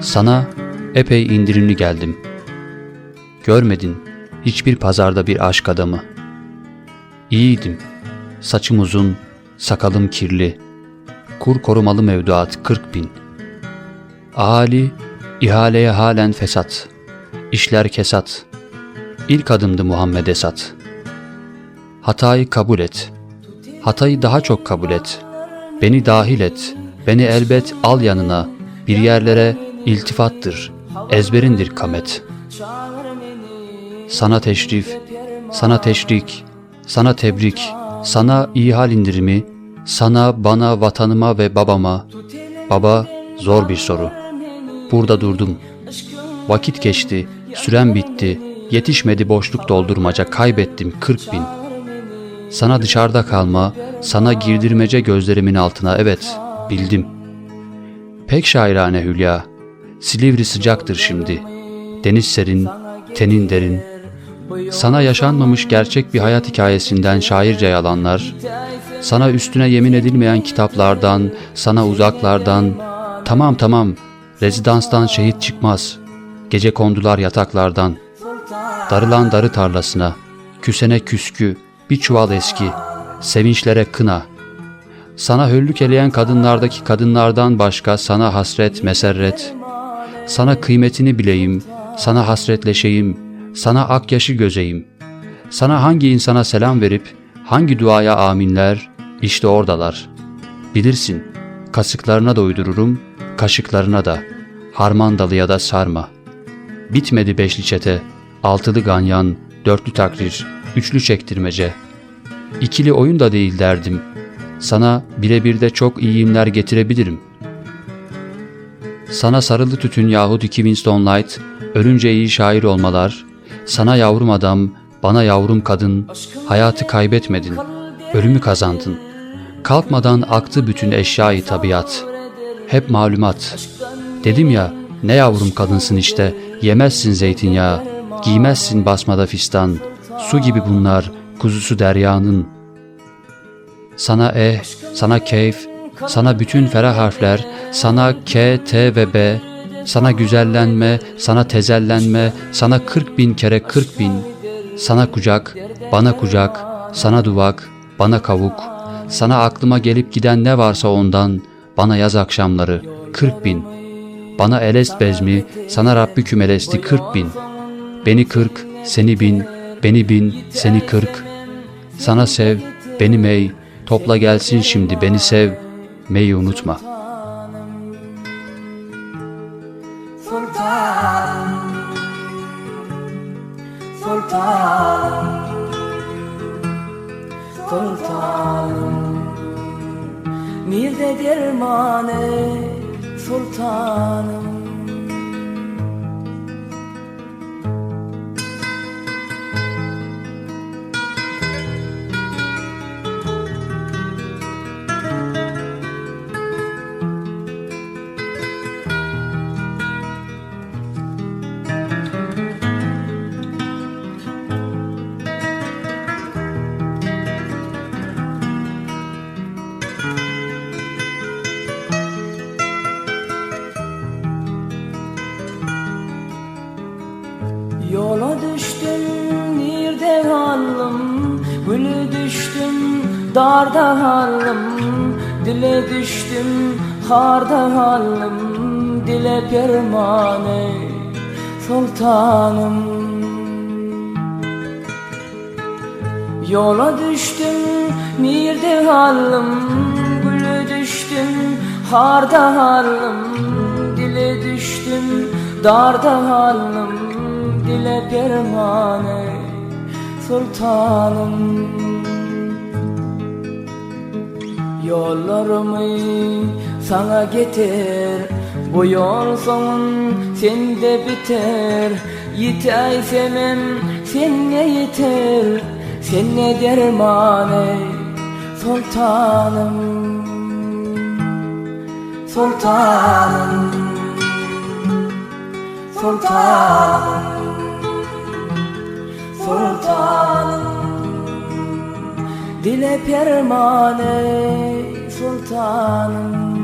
Sana epey indirimli geldim. Görmedin hiçbir pazarda bir aşk adamı. İyiydim. Saçım uzun, sakalım kirli. Kur korumalı mevduat 40 bin. Ahali, ihaleye halen fesat. İşler kesat. İlk adımdı Muhammed Esat. Hatayı kabul et. Hatayı daha çok kabul et. Beni dahil et. Beni elbet al yanına. Bir yerlere iltifattır. Ezberindir kamet. Sana teşrif, sana teşrik, sana tebrik, sana iyi hal indirimi, sana, bana, vatanıma ve babama. Baba, zor bir soru. Burada durdum. Vakit geçti, süren bitti, yetişmedi boşluk doldurmaca, kaybettim 40 bin. Sana dışarıda kalma, sana girdirmece gözlerimin altına, evet, bildim. Pek şairane Hülya, Silivri sıcaktır şimdi. Deniz serin, tenin derin. Sana yaşanmamış gerçek bir hayat hikayesinden şairce yalanlar, sana üstüne yemin edilmeyen kitaplardan, sana uzaklardan, tamam tamam, rezidanstan şehit çıkmaz, gece kondular yataklardan, darılan darı tarlasına, küsene küskü, bir çuval eski, sevinçlere kına, sana höllük eleyen kadınlardaki kadınlardan başka sana hasret, meserret, sana kıymetini bileyim, sana hasretleşeyim, sana ak yaşı gözeyim. Sana hangi insana selam verip, hangi duaya aminler, işte oradalar. Bilirsin, kasıklarına da uydururum, kaşıklarına da, harmandalıya da sarma. Bitmedi beşli çete, altılı ganyan, dörtlü takrir, üçlü çektirmece. İkili oyun da değil derdim. Sana birebir de çok iyimler getirebilirim. Sana sarılı tütün yahut iki Winston Light, ölünce iyi şair olmalar, sana yavrum adam, bana yavrum kadın, hayatı kaybetmedin, ölümü kazandın. Kalkmadan aktı bütün eşyayı tabiat. Hep malumat. Dedim ya, ne yavrum kadınsın işte, yemezsin zeytinyağı, giymezsin basmada fistan. Su gibi bunlar, kuzusu deryanın. Sana eh, sana keyif, sana bütün ferah harfler, sana K, T ve B, sana güzellenme, sana tezellenme, sana kırk bin kere kırk bin, sana kucak, bana kucak, sana duvak, bana kavuk, sana aklıma gelip giden ne varsa ondan, bana yaz akşamları, kırk bin, bana elest bezmi, sana Rabbi kümelesti kırk bin, beni kırk, seni bin, beni bin, seni kırk, sana sev, beni mey, topla gelsin şimdi beni sev, meyi unutma.'' Sultan Sultan Sultan Mirde dermane Sultanım Yola düştüm bir halım Gülü düştüm darda halım Dile düştüm harda halım Dile permane sultanım. Yola düştüm bir halım Gülü düştüm harda halım Dile düştüm darda halım dile pervane sultanım. Yollarımı sana getir Bu yol sonun sende biter. Yitay sevmem sen ne yeter? Sen ne dermane sultanım? Sultanım. Sultanım sultanım. Dile permane sultanım